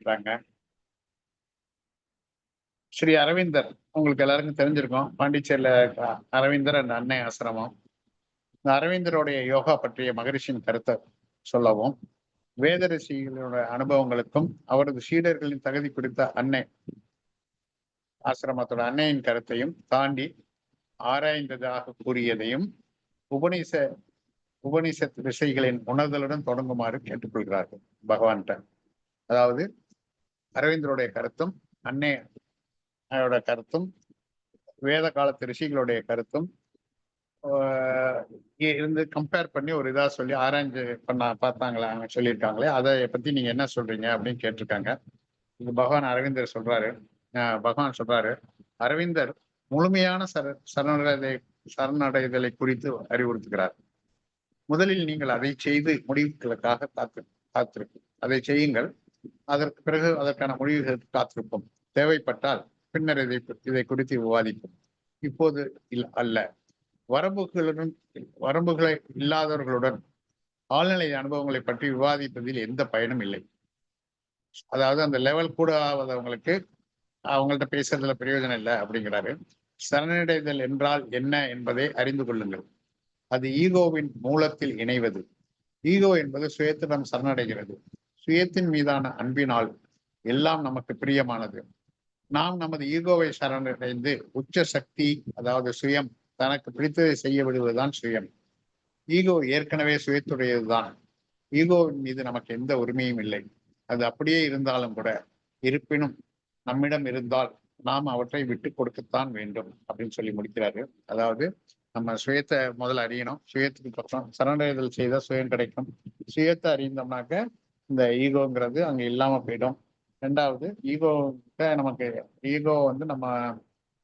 இருக்கிறாங்க ஸ்ரீ அரவிந்தர் உங்களுக்கு எல்லாருக்கும் தெரிஞ்சிருக்கும். பாண்டிச்சேரியில அரவிந்தர் அண்ட் அன்னை ஆசிரமம். இந்த அரவிந்தருடைய யோகா பற்றிய மகரிஷியின் கருத்தை சொல்லவும் வேதரிசிகளோட அனுபவங்களுக்கும் அவரது சீடர்களின் தகுதி குறித்த அன்னை ஆசிரமத்தோட அன்னையின் கருத்தையும் தாண்டி ஆராய்ந்ததாக கூறியதையும் உபநிஷ உபனிஷத் விசைகளின் உணர்தலுடன் தொடங்குமாறு கேட்டுக்கொள்கிறார்கள் பகவான்கிட்ட. அதாவது அரவிந்தருடைய கருத்தும் அன்னை அவரோட கருத்தும் வேத காலத்து ரிஷிகளுடைய கருத்தும் ஆஹ் இருந்து கம்பேர் பண்ணி ஒரு இதா சொல்லி ஆராய்ஞ்சு பண்ண பார்த்தாங்களா அவங்க சொல்லியிருக்காங்களே அதை பத்தி நீங்க என்ன சொல்றீங்க அப்படின்னு கேட்டிருக்காங்க. இது பகவான் அரவிந்தர் சொல்றாரு. ஆஹ் பகவான் சொல்றாரு அரவிந்தர் முழுமையான சர சரணடை சரணடைதலை குறித்து அறிவுறுத்துகிறார். முதலில் நீங்கள் அதை செய்து முடிவுகளுக்காக காத்து காத்திருக்கு அதை செய்யுங்கள். அதற்கு பிறகு அதற்கான முடிவுகள் காத்திருப்போம் தேவைப்பட்டால் பின்னர் இதை இதை குறித்து விவாதிப்போம். இப்போது இல் அல்ல. வரம்புகளுடன் வரம்புகளை இல்லாதவர்களுடன் ஆழ்நிலை அனுபவங்களை பற்றி விவாதிப்பதில் எந்த பயனும் இல்லை. அதாவது அந்த லெவல் கூட ஆகாதவங்களுக்கு அவங்கள்ட்ட பேசுறதுல பிரயோஜனம் இல்லை அப்படிங்கிறாரு. சரணடைதல் என்றால் என்ன என்பதை அறிந்து கொள்ளுங்கள். அது ஈகோவின் மூலத்தில் இணைவது. ஈகோ என்பது சுயத்திடம் சரணடைகிறது. சுயத்தின் மீதான அன்பினால் எல்லாம் நமக்கு பிரியமானது. நாம் நமது ஈகோவை சரணடைந்து உச்ச சக்தி அதாவது சுயம் தனக்கு பிடித்ததை செய்ய விடுவதுதான் சுயம். ஈகோ ஏற்கனவே சுயத்துடையதுதான். ஈகோவின் மீது நமக்கு எந்த உரிமையும் இல்லை. அது அப்படியே இருந்தாலும் கூட இருப்பினும் நம்மிடம் இருந்தால் நாம் அவற்றை விட்டு கொடுக்கத்தான் வேண்டும் அப்படின்னு சொல்லி முடிக்கிறாரு. அதாவது நம்ம சுயத்தை முதல்ல அறியணும். சுயத்துக்கு பக்கம் சரணடைதல் செய்தால் சுயம் கிடைக்கும். சுயத்தை அறிந்தோம்னாக்க இந்த ஈகோங்கிறது அங்கே இல்லாமல் போயிடும். ரெண்டாவது ஈகோ நமக்கு ஈகோ வந்து நம்ம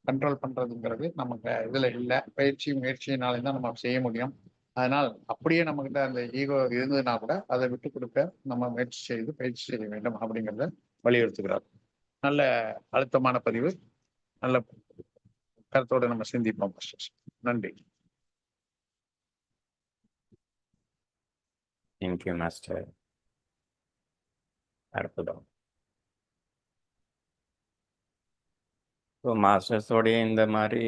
கண்ட்ரோல் பண்றதுங்கிறது நமக்கு இதில் இல்லை. பயிற்சி முயற்சியினாலே தான் நம்ம செய்ய முடியும். அதனால் அப்படியே நம்மகிட்ட அந்த ஈகோ இருந்ததுன்னா கூட அதை விட்டு கொடுக்க நம்ம முயற்சி செய்து பயிற்சி செய்ய வேண்டும் அப்படிங்கிறத வலியுறுத்துகிறார். நல்ல அழுத்தமான பதிவு. நல்ல கருத்தோடு நம்ம சிந்திப்போம் நன்றி. Thank you master. அற்புதம் ஸோ மாஸ்டர்ஸோடைய இந்த மாதிரி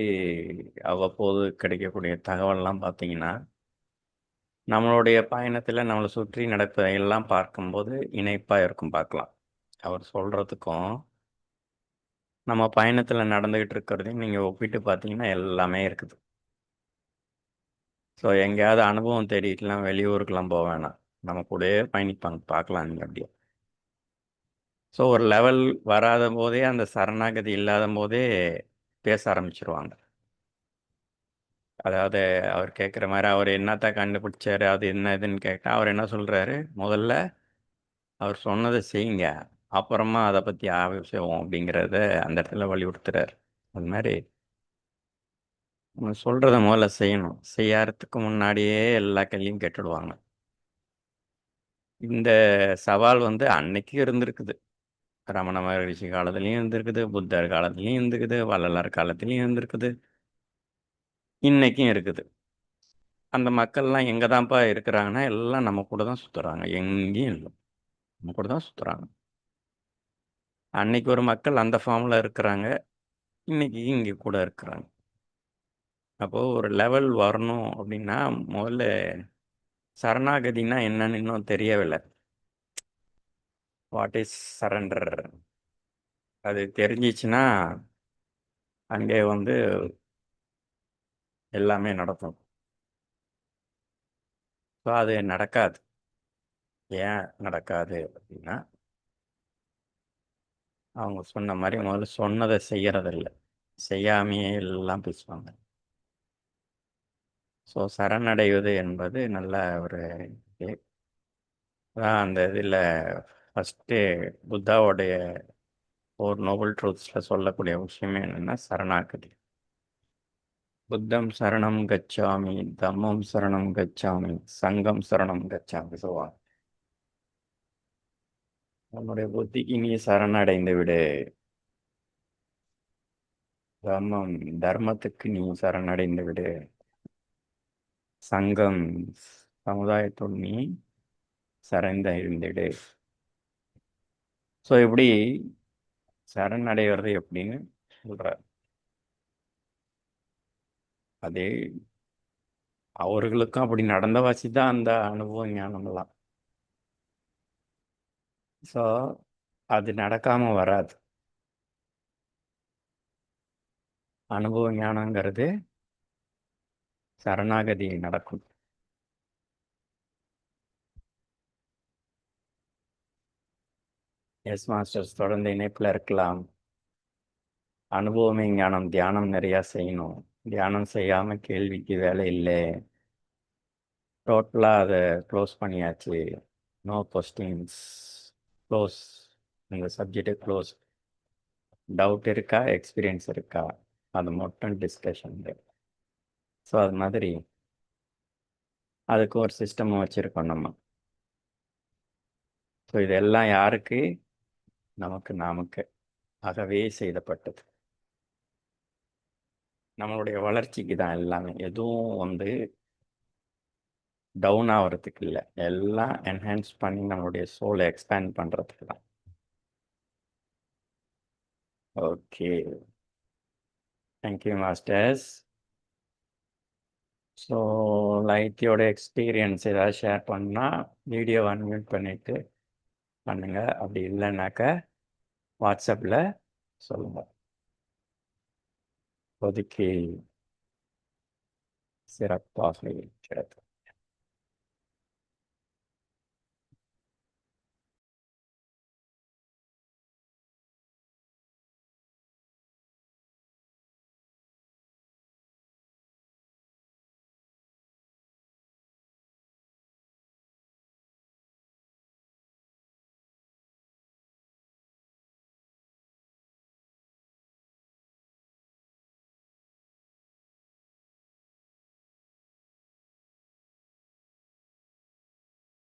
அவ்வப்போது கிடைக்கக்கூடிய தகவல்லாம் பார்த்தீங்கன்னா நம்மளுடைய பயணத்தில் நம்மளை சுற்றி நடப்பதையெல்லாம் பார்க்கும்போது இணைப்பாக இருக்கும் பார்க்கலாம். அவர் சொல்கிறதுக்கும் நம்ம பயணத்தில் நடந்துக்கிட்டு இருக்கிறதையும் நீங்கள் ஒப்பிட்டு பார்த்தீங்கன்னா எல்லாமே இருக்குது. ஸோ எங்கேயாவது அனுபவம் தேடிட்டுலாம் வெளியூருக்கெல்லாம் போக வேணாம். நம்ம கூடயே பயணிப்பாங்க பார்க்கலாம் நீங்கள் அப்படியே. ஸோ ஒரு லெவல் வராத போதே அந்த சரணாகதி இல்லாத போதே பேச ஆரம்பிச்சிருவாங்க. அதாவது அவர் கேட்குற மாதிரி அவர் என்னத்தான் கண்டுபிடிச்சாரு அது என்ன இதுன்னு கேட்டால் அவர் என்ன சொல்கிறாரு முதல்ல அவர் சொன்னதை செய்யுங்க. அப்புறமா அதை பற்றி ஆவசியம் அப்படிங்கிறத அந்த இடத்துல வலியுறுத்துறாரு. அது மாதிரி சொல்கிறத முதல்ல செய்யணும். செய்யறதுக்கு முன்னாடியே எல்லா கேள்வியும் கெட்டுடுவாங்க. இந்த சவால் வந்து அன்னைக்கு இருந்திருக்குது. ரமண மகரிஷி காலத்துலேயும் இருந்திருக்குது புத்தர் காலத்துலேயும் இருந்திருக்குது வள்ளலார் காலத்துலேயும் இருந்திருக்குது. இன்றைக்கும் இருக்குது. அந்த மக்கள்லாம் எங்கே தான்ப்பா இருக்கிறாங்கன்னா எல்லாம் நம்ம கூட தான் சுற்றுறாங்க எங்கேயும் இல்லை. நம்ம கூட தான் சுற்றுறாங்க அன்னைக்கு ஒரு மக்கள் அந்த ஃபார்மில் இருக்கிறாங்க. இன்றைக்கி இங்கே கூட இருக்கிறாங்க. அப்போது ஒரு லெவல் வரணும் அப்படின்னா முதல்ல சரணாகதினா என்னன்னு இன்னும் தெரியவில்லை. வாட் இஸ் சரண்டர் அது தெரிஞ்சிச்சுன்னா அங்கே வந்து எல்லாமே நடக்கும். ஸோ அது நடக்காது. ஏன் நடக்காது அப்படின்னா அவங்க சொன்ன மாதிரி முதல்ல சொன்னதை செய்யறதில்ல. செய்யாமையே எல்லாம் பேசுவாங்க. ஸோ சரணடைவது என்பது நல்ல ஒரு இது. அதான் அந்த இதில் ஃபஸ்ட்டு புத்தாவோடைய ஒரு நோபல் ட்ரூத்ஸில் சொல்லக்கூடிய விஷயம் என்னென்னா சரணாகதி. புத்தம் சரணம் கச்சாமி தம்மம் சரணம் கச்சாமி சங்கம் சரணம் கச்சாமி சொல்லுவாங்க உன்னுடைய புத்திக்கு நீ சரணடைந்து விடு தர்மம் தர்மத்துக்கு நீ சரணடைந்து விடு சங்கம் சமுதாயத்துடன் நீ சரந்த ஸோ இப்படி சரணடைகிறது எப்படின்னு சொல்கிறார் அதே அவர்களுக்கும் அப்படி நடந்த வாசி தான் அந்த அனுபவ ஞானம்லாம் ஸோ அது நடக்காம வராது. அனுபவ ஞானங்கிறது சரணாகதி நடக்கும். எஸ் மாஸ்டர்ஸ் தொடர்ந்து இணைப்பில் இருக்கலாம். அனுபவமே ஞானம். தியானம் நிறையா செய்யணும். தியானம் செய்யாமல் கேள்விக்கு வேலை இல்லை. டோட்டலாக அதை க்ளோஸ் பண்ணியாச்சு. நோ கொஸ்டின்ஸ் க்ளோஸ் இந்த சப்ஜெக்டை க்ளோஸ் டவுட் இருக்கா? எக்ஸ்பீரியன்ஸ் இருக்கா? அது மட்டும் டிஸ்கஷன் ஸோ அது மாதிரி. அதுக்கு ஒரு சிஸ்டம் வச்சுருக்கோம் நம்ம. ஸோ இதெல்லாம் யாருக்கு? நமக்கு நாமக்கு ஆகவே செய்தப்பட்டது. நம்மளுடைய வளர்ச்சிக்கு தான் எல்லாமே. எதுவும் வந்து டவுன் ஆகிறதுக்கு இல்லை. எல்லாம் என்ஹான்ஸ் பண்ணி நம்மளுடைய சோலை எக்ஸ்பேண்ட் பண்ணுறதுக்கு தான். Okay. Thank you masters so லைத்தியோட experience ஏதாவது ஷேர் பண்ணால் வீடியோ அன்மியூட் பண்ணிவிட்டு பண்ணுங்கள் அப்படி இல்லைன்னாக்க வாட்ஸ்அப்பில் சொல்லுங்கள் இப்போதைக்கு சிறப்பாக இருக்கிறது.